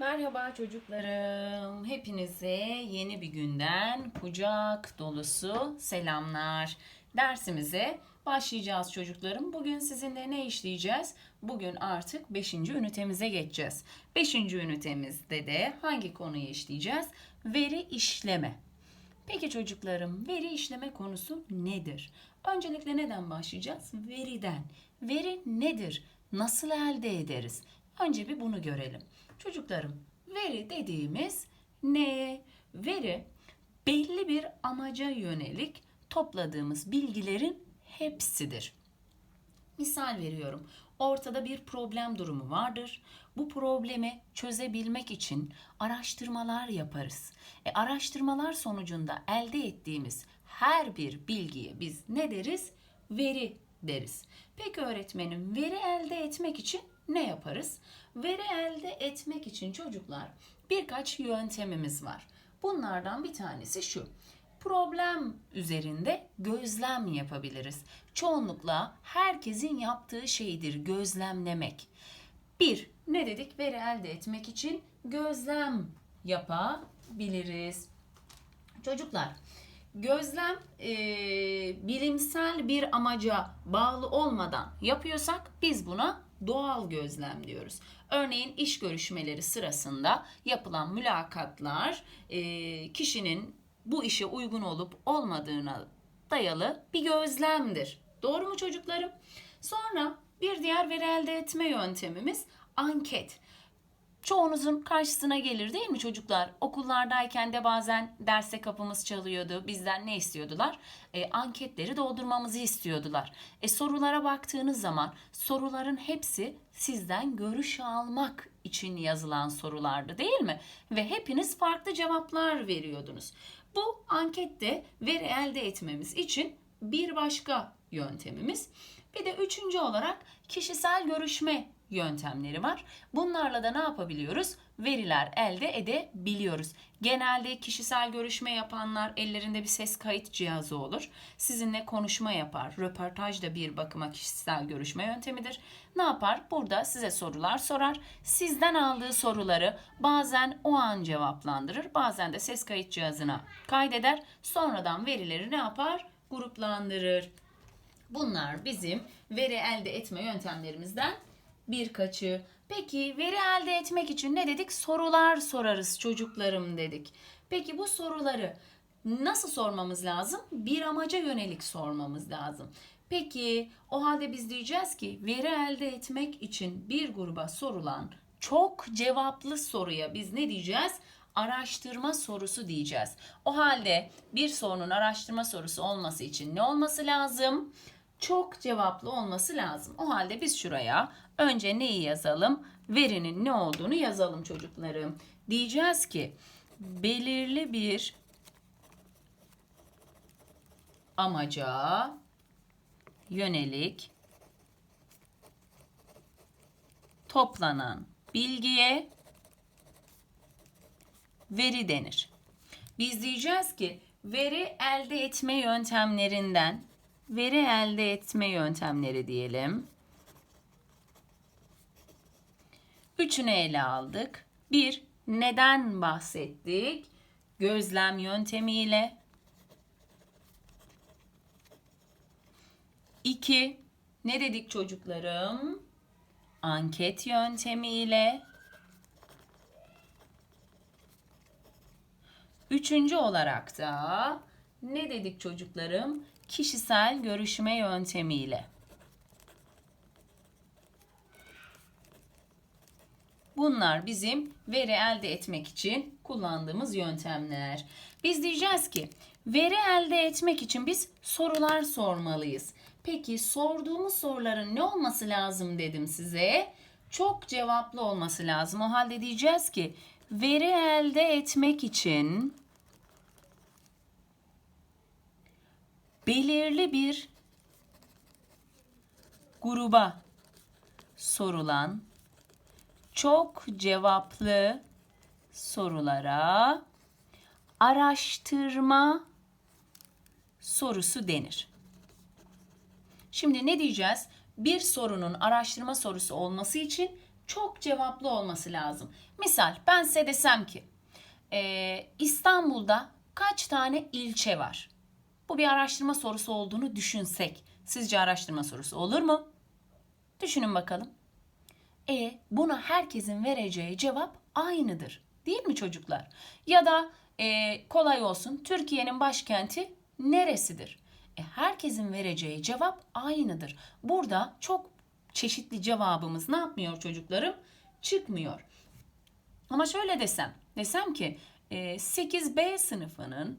Merhaba çocuklarım. Hepinize yeni bir günden kucak dolusu selamlar. Dersimize başlayacağız çocuklarım. Bugün sizinle ne işleyeceğiz? Bugün artık 5. ünitemize geçeceğiz. 5. ünitemizde de hangi konuyu işleyeceğiz? Veri işleme. Peki çocuklarım, veri işleme konusu nedir? Öncelikle neden başlayacağız? Veriden. Veri nedir? Nasıl elde ederiz? Önce bir bunu görelim. Çocuklarım, veri dediğimiz ne? Veri belli bir amaca yönelik topladığımız bilgilerin hepsidir. Misal veriyorum. Ortada bir problem durumu vardır. Bu problemi çözebilmek için araştırmalar yaparız. E, araştırmalar sonucunda elde ettiğimiz her bir bilgiye biz ne deriz? Veri deriz. Peki öğretmenim veri elde etmek için ne yaparız? Veri elde etmek için çocuklar birkaç yöntemimiz var. Bunlardan bir tanesi şu problem üzerinde gözlem yapabiliriz. Çoğunlukla herkesin yaptığı şeydir gözlemlemek. Bir, ne dedik? Veri elde etmek için gözlem yapabiliriz. Çocuklar, gözlem e, bilimsel bir amaca bağlı olmadan yapıyorsak biz buna doğal gözlem diyoruz. Örneğin iş görüşmeleri sırasında yapılan mülakatlar e, kişinin bu işe uygun olup olmadığına dayalı bir gözlemdir. Doğru mu çocuklarım? Sonra bir diğer veri elde etme yöntemimiz anket. Çoğunuzun karşısına gelir değil mi çocuklar? Okullardayken de bazen derse kapımız çalıyordu. Bizden ne istiyordular? E, anketleri doldurmamızı istiyordular. E, sorulara baktığınız zaman soruların hepsi sizden görüş almak için yazılan sorulardı değil mi? Ve hepiniz farklı cevaplar veriyordunuz. Bu ankette veri elde etmemiz için bir başka yöntemimiz. Bir de üçüncü olarak kişisel görüşme yöntemleri var. Bunlarla da ne yapabiliyoruz? Veriler elde edebiliyoruz. Genelde kişisel görüşme yapanlar ellerinde bir ses kayıt cihazı olur. Sizinle konuşma yapar. Röportaj da bir bakıma kişisel görüşme yöntemidir. Ne yapar? Burada size sorular sorar. Sizden aldığı soruları bazen o an cevaplandırır. Bazen de ses kayıt cihazına kaydeder. Sonradan verileri ne yapar? Gruplandırır. Bunlar bizim veri elde etme yöntemlerimizden birkaçı. Peki veri elde etmek için ne dedik? Sorular sorarız çocuklarım dedik. Peki bu soruları nasıl sormamız lazım? Bir amaca yönelik sormamız lazım. Peki o halde biz diyeceğiz ki veri elde etmek için bir gruba sorulan çok cevaplı soruya biz ne diyeceğiz? Araştırma sorusu diyeceğiz. O halde bir sorunun araştırma sorusu olması için ne olması lazım? Çok cevaplı olması lazım. O halde biz şuraya önce neyi yazalım? Verinin ne olduğunu yazalım çocuklarım. Diyeceğiz ki belirli bir amaca yönelik toplanan bilgiye veri denir. Biz diyeceğiz ki veri elde etme yöntemlerinden veri elde etme yöntemleri diyelim. Üçünü ele aldık. Bir, neden bahsettik? Gözlem yöntemiyle. İki, ne dedik çocuklarım? Anket yöntemiyle. Üçüncü olarak da ne dedik çocuklarım? Kişisel görüşme yöntemiyle. Bunlar bizim veri elde etmek için kullandığımız yöntemler. Biz diyeceğiz ki veri elde etmek için biz sorular sormalıyız. Peki sorduğumuz soruların ne olması lazım dedim size? Çok cevaplı olması lazım. O halde diyeceğiz ki veri elde etmek için belirli bir gruba sorulan çok cevaplı sorulara araştırma sorusu denir. Şimdi ne diyeceğiz? Bir sorunun araştırma sorusu olması için çok cevaplı olması lazım. Misal ben size desem ki e, İstanbul'da kaç tane ilçe var? Bu bir araştırma sorusu olduğunu düşünsek. Sizce araştırma sorusu olur mu? Düşünün bakalım. E buna herkesin vereceği cevap aynıdır. Değil mi çocuklar? Ya da e, kolay olsun Türkiye'nin başkenti neresidir? E, herkesin vereceği cevap aynıdır. Burada çok çeşitli cevabımız ne yapmıyor çocuklarım? Çıkmıyor. Ama şöyle desem, desem ki e, 8B sınıfının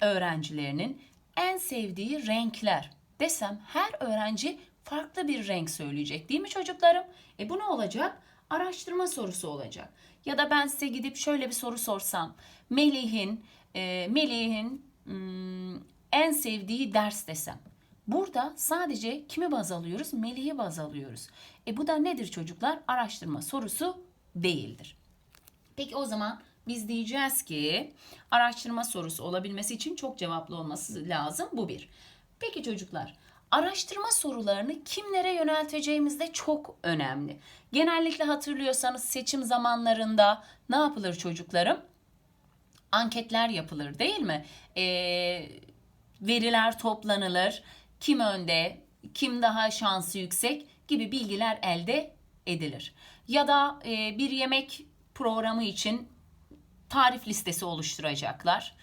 öğrencilerinin en sevdiği renkler desem her öğrenci farklı bir renk söyleyecek değil mi çocuklarım? E bu ne olacak? Araştırma sorusu olacak. Ya da ben size gidip şöyle bir soru sorsam. Melih'in e, Melih'in hmm, en sevdiği ders desem. Burada sadece kimi baz alıyoruz? Melih'i baz alıyoruz. E bu da nedir çocuklar? Araştırma sorusu değildir. Peki o zaman biz diyeceğiz ki araştırma sorusu olabilmesi için çok cevaplı olması lazım. Bu bir. Peki çocuklar araştırma sorularını kimlere yönelteceğimiz de çok önemli. Genellikle hatırlıyorsanız seçim zamanlarında ne yapılır çocuklarım? Anketler yapılır değil mi? Ee, veriler toplanılır. Kim önde, kim daha şansı yüksek gibi bilgiler elde edilir. Ya da e, bir yemek programı için tarif listesi oluşturacaklar.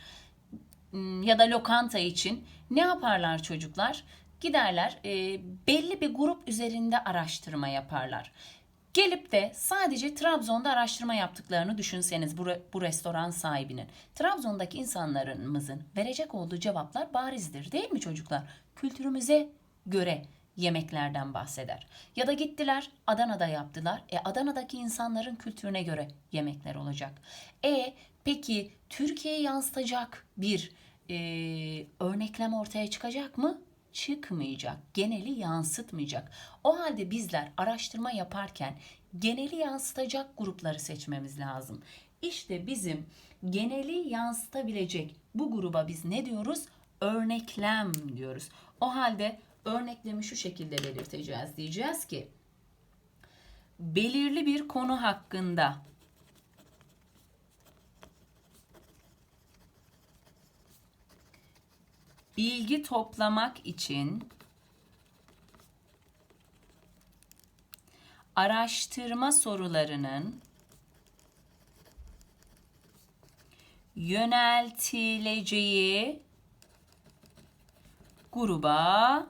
Hmm, Ya da lokanta için ne yaparlar çocuklar? Giderler e, belli bir grup üzerinde araştırma yaparlar. Gelip de sadece Trabzon'da araştırma yaptıklarını düşünseniz bu, bu restoran sahibinin. Trabzon'daki insanlarımızın verecek olduğu cevaplar barizdir değil mi çocuklar? Kültürümüze göre yemeklerden bahseder. Ya da gittiler Adana'da yaptılar. E Adana'daki insanların kültürüne göre yemekler olacak. E peki Türkiye'ye yansıtacak bir e, örneklem ortaya çıkacak mı? Çıkmayacak. Geneli yansıtmayacak. O halde bizler araştırma yaparken geneli yansıtacak grupları seçmemiz lazım. İşte bizim geneli yansıtabilecek bu gruba biz ne diyoruz? Örneklem diyoruz. O halde örneklemi şu şekilde belirteceğiz. Diyeceğiz ki belirli bir konu hakkında bilgi toplamak için araştırma sorularının yöneltileceği gruba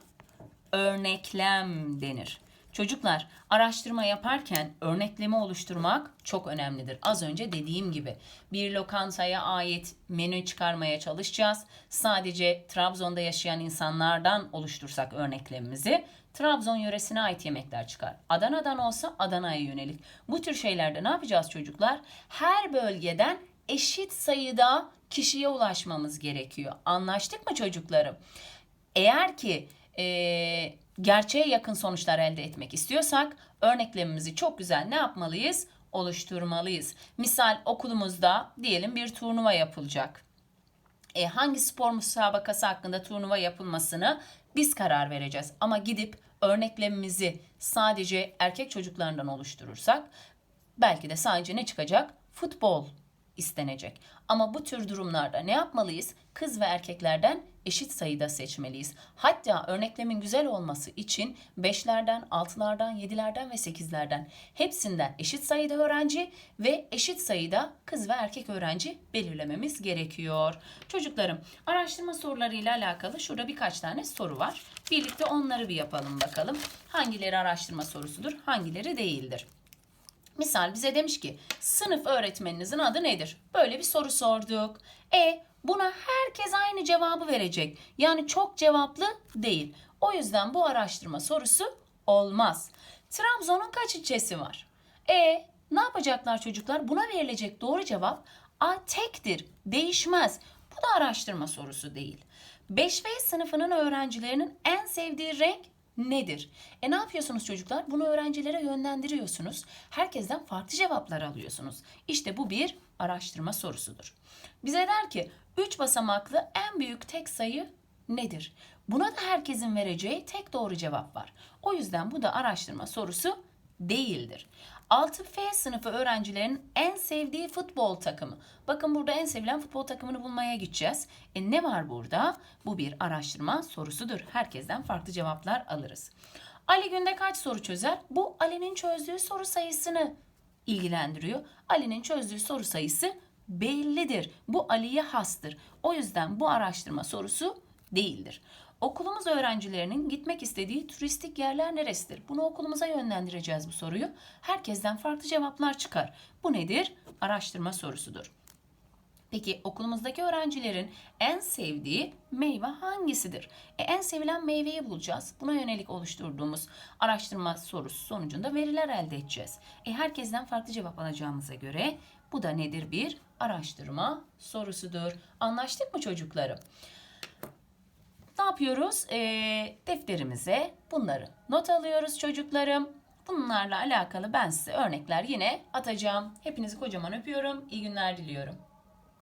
örneklem denir. Çocuklar araştırma yaparken örneklemi oluşturmak çok önemlidir. Az önce dediğim gibi bir lokantaya ait menü çıkarmaya çalışacağız. Sadece Trabzon'da yaşayan insanlardan oluştursak örneklemimizi Trabzon yöresine ait yemekler çıkar. Adana'dan olsa Adana'ya yönelik. Bu tür şeylerde ne yapacağız çocuklar? Her bölgeden eşit sayıda kişiye ulaşmamız gerekiyor. Anlaştık mı çocuklarım? Eğer ki e, gerçeğe yakın sonuçlar elde etmek istiyorsak örneklemimizi çok güzel ne yapmalıyız? Oluşturmalıyız. Misal okulumuzda diyelim bir turnuva yapılacak. E, hangi spor müsabakası hakkında turnuva yapılmasını biz karar vereceğiz. Ama gidip örneklemimizi sadece erkek çocuklarından oluşturursak belki de sadece ne çıkacak? Futbol istenecek. Ama bu tür durumlarda ne yapmalıyız? Kız ve erkeklerden eşit sayıda seçmeliyiz. Hatta örneklemin güzel olması için 5'lerden, 6'lardan, 7'lerden ve 8'lerden hepsinden eşit sayıda öğrenci ve eşit sayıda kız ve erkek öğrenci belirlememiz gerekiyor. Çocuklarım, araştırma sorularıyla alakalı şurada birkaç tane soru var. Birlikte onları bir yapalım bakalım. Hangileri araştırma sorusudur, hangileri değildir? Misal bize demiş ki sınıf öğretmeninizin adı nedir? Böyle bir soru sorduk. E buna herkes aynı cevabı verecek. Yani çok cevaplı değil. O yüzden bu araştırma sorusu olmaz. Trabzon'un kaç ilçesi var? E ne yapacaklar çocuklar? Buna verilecek doğru cevap A tektir, değişmez. Bu da araştırma sorusu değil. 5V sınıfının öğrencilerinin en sevdiği renk nedir? E ne yapıyorsunuz çocuklar? Bunu öğrencilere yönlendiriyorsunuz. Herkesten farklı cevaplar alıyorsunuz. İşte bu bir araştırma sorusudur. Bize der ki 3 basamaklı en büyük tek sayı nedir? Buna da herkesin vereceği tek doğru cevap var. O yüzden bu da araştırma sorusu değildir. 6F sınıfı öğrencilerin en sevdiği futbol takımı. Bakın burada en sevilen futbol takımını bulmaya gideceğiz. E ne var burada? Bu bir araştırma sorusudur. Herkesten farklı cevaplar alırız. Ali günde kaç soru çözer? Bu Ali'nin çözdüğü soru sayısını ilgilendiriyor. Ali'nin çözdüğü soru sayısı bellidir. Bu Ali'ye hastır. O yüzden bu araştırma sorusu değildir. Okulumuz öğrencilerinin gitmek istediği turistik yerler neresidir? Bunu okulumuza yönlendireceğiz bu soruyu. Herkesten farklı cevaplar çıkar. Bu nedir? Araştırma sorusudur. Peki okulumuzdaki öğrencilerin en sevdiği meyve hangisidir? E, en sevilen meyveyi bulacağız. Buna yönelik oluşturduğumuz araştırma sorusu sonucunda veriler elde edeceğiz. E, herkesten farklı cevap alacağımıza göre bu da nedir? Bir araştırma sorusudur. Anlaştık mı çocuklarım? Yapıyoruz? E, defterimize bunları not alıyoruz çocuklarım. Bunlarla alakalı ben size örnekler yine atacağım. Hepinizi kocaman öpüyorum. İyi günler diliyorum.